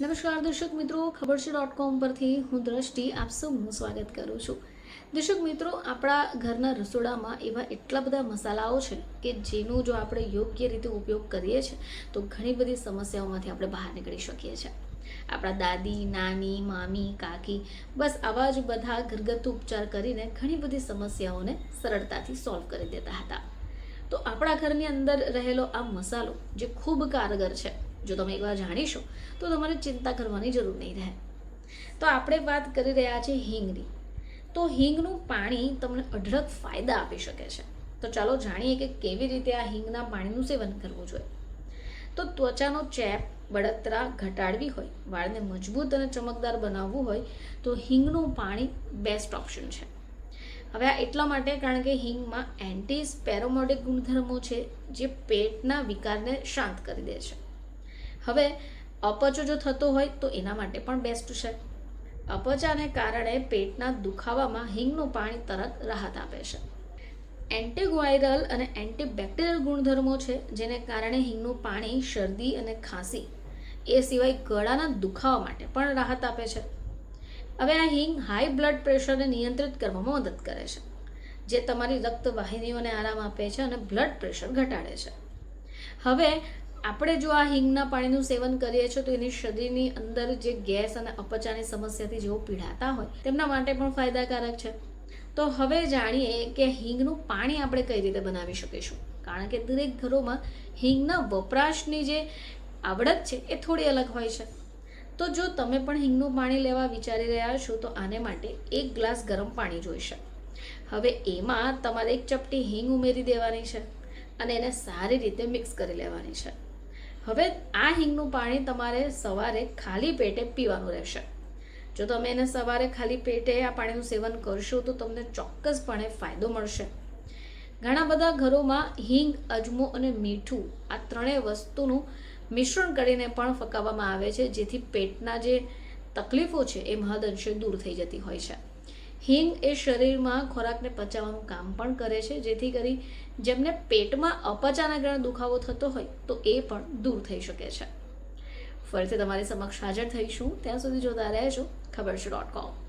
નમસ્કાર, દર્શક મિત્રો. ખબર છે ડોટ કોમ પરથી હું દ્રષ્ટિ આપ સૌનું સ્વાગત કરું છું. દર્શક મિત્રો, આપણા ઘરના રસોડામાં એવા એટલા બધા મસાલાઓ છે કે જેનો જો આપણે યોગ્ય રીતે ઉપયોગ કરીએ છીએ, તો ઘણી બધી સમસ્યાઓમાંથી આપણે બહાર નીકળી શકીએ છીએ. આપણા દાદી, નાની, મામી, કાકી, બસ આવા જ બધા ઘરગથ્થુ ઉપચાર કરીને ઘણી બધી સમસ્યાઓને સરળતાથી સોલ્વ કરી દેતા હતા. તો આપણા ઘરની અંદર રહેલો આ મસાલો, જે ખૂબ કારગર છે જો તમે એકવાર જાણીશો, તો તમારે ચિંતા કરવાની જરૂર નહીં રહે. તો આપણે વાત કરી રહ્યા છીએ હિંગની. તો હિંગનું પાણી તમને અઢળક ફાયદા આપી શકે છે. તો ચાલો જાણીએ કે કેવી રીતે આ હિંગના પાણીનું સેવન કરવું જોઈએ. તો ત્વચાનો ચેપ, બળતરા ઘટાડવી હોય, વાળને મજબૂત અને ચમકદાર બનાવવું હોય, તો હિંગનું પાણી બેસ્ટ ઓપ્શન છે. હવે આ એટલા માટે કારણ કે હિંગમાં એન્ટી સ્પેરોમોડિક ગુણધર્મો છે, જે પેટના વિકારને શાંત કરી દે છે. હવે અપચો જો થતો હોય તો એના માટે પણ બેસ્ટ છે. અપચાને કારણે પેટના દુખાવામાં હિંગનું પાણી તરત રાહત આપે છે. એન્ટીવાયરલ અને એન્ટીબેક્ટેરિયલ ગુણધર્મો છે, જેને કારણે હિંગનું પાણી શરદી અને ખાંસી એ સિવાય ગળાના દુખાવા માટે પણ રાહત આપે છે. હવે આ હિંગ હાઈ બ્લડ પ્રેશરને નિયંત્રિત કરવામાં મદદ કરે છે, જે તમારી રક્તવાહિનીઓને આરામ આપે છે અને બ્લડ પ્રેશર ઘટાડે છે. હવે આપણે જો આ હિંગના પાણીનું સેવન કરીએ છીએ, તો એની શરીરની અંદર જે ગેસ અને અપચાની સમસ્યાથી જેઓ પીડાતા હોય, તેમના માટે પણ ફાયદાકારક છે. તો હવે જાણીએ કે હિંગનું પાણી આપણે કઈ રીતે બનાવી શકીશું. કારણ કે દરેક ઘરોમાં હિંગના વપરાશની જે આવડત છે, એ થોડી અલગ હોય છે. તો જો તમે પણ હિંગનું પાણી લેવા વિચારી રહ્યા છો, તો આને માટે એક ગ્લાસ ગરમ પાણી જોઈશે હવે એમાં તમારે એક ચપટી હિંગ ઉમેરી દેવાની છે અને એને સારી રીતે મિક્સ કરી લેવાની છે. હવે આ હિંગનું પાણી તમારે સવારે ખાલી પેટે પીવાનું રહેશે. જો તમે એને સવારે ખાલી પેટે આ પાણીનું સેવન કરશો તો તમને ચોક્કસપણે ફાયદો મળશે. ઘણા બધા ઘરોમાં હિંગ, અજમો અને મીઠું આ ત્રણેય વસ્તુનું મિશ્રણ કરીને પણ ફકાવવામાં આવે છે, જેથી પેટના જે તકલીફો છે એ મહદ અંશે દૂર થઈ જતી હોય છે. હિંગ એ શરીરમાં ખોરાકને પચાવવાનું કામ પણ કરે છે. જેથી કરી જેમને પેટમાં અપચાના કારણે દુખાવો થતો હોય તો એ પણ દૂર થઈ શકે છે. ફરીથી તમારી સમક્ષ હાજર થઈશું. ત્યાં સુધી જોતા રહેજો. ખબર છે ડોટ કોમ